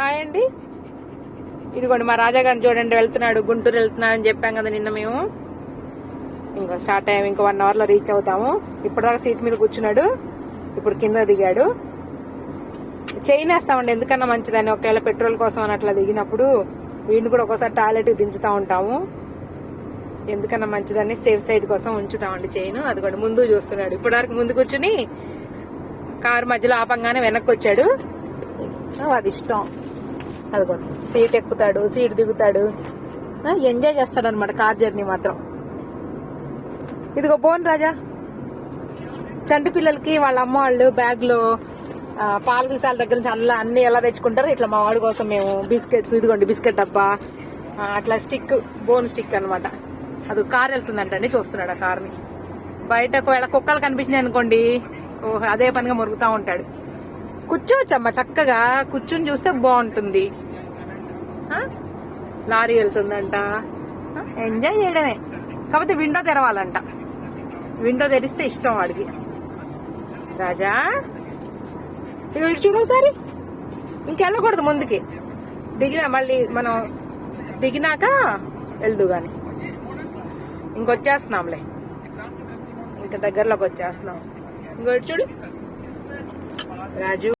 Hi అండి. ఇదిగోండి మా రాజాగారిని చూడండి వెళ్తున్నాడు గుంటూరు వెళ్తున్నాడు అని చెప్పాం కదా నిన్న మేము. ఇంకా స్టార్ట్ అయ్యాము ఇంకా వన్ అవర్లో రీచ్ అవుతాము. ఇప్పటిదాకా సీట్ మీద కూర్చున్నాడు ఇప్పుడు కింద దిగాడు. చైన్ వేస్తామండి ఎందుకన్నా మంచిదని. ఒకవేళ పెట్రోల్ కోసం అని అట్లా దిగినప్పుడు వీడిని కూడా ఒకసారి టాయిలెట్కి దించుతూ ఉంటాము. ఎందుకన్నా మంచిదని సేఫ్ సైడ్ కోసం ఉంచుతామండి చైన్ అదిగోండి ముందు చూస్తున్నాడు. ఇప్పటివరకు ముందు కూర్చుని కారు మధ్యలో ఆపంగానే వెనక్కి వచ్చాడు. అది ఇష్టం. అదిగో సీట్ ఎక్కుతాడు సీట్ దిగుతాడు. ఎంజాయ్ చేస్తాడు అనమాట కార్ జర్నీ మాత్రం. ఇదిగో బోన్ రాజా. చంటి పిల్లలకి వాళ్ళ అమ్మ వాళ్ళు బ్యాగ్లో పాల సీసాల దగ్గర నుంచి అలా అన్ని ఎలా తెచ్చుకుంటారో ఇట్లా మా వాడి కోసం మేము బిస్కెట్స్ ఇదిగోండి బిస్కెట్ డబ్బా. అట్లా స్టిక్ బోన్ స్టిక్ అనమాట అది కార్ వెళ్తుందంటండి చూస్తున్నాడు ఆ కార్ని. బయట ఒకవేళ కుక్కలు కనిపించినాయి అనుకోండి ఓ అదే పనిగా మురుగుతా ఉంటాడు. కూర్చోవచ్చమ్మా చక్కగా కూర్చుని చూస్తే బాగుంటుంది? లారీ వెళ్తుందంట? ఎంజాయ్ చేయడమే. కాకపోతే విండో తెరవాలంట. విండో తెరిస్తే ఇష్టం వాడికి. రాజా? ఇక ఇటు చూడు ఒకసారి. ఇంకెళ్ళకూడదు ముందుకి. దిగిన మళ్ళీ మనం దిగినాక వెళ్దు గాని. ఇంకొచ్చేస్తున్నాంలే. ఇంకా దగ్గరలోకి వచ్చేస్తున్నాం. ఇంకో ఇటు చూడు. రాజు.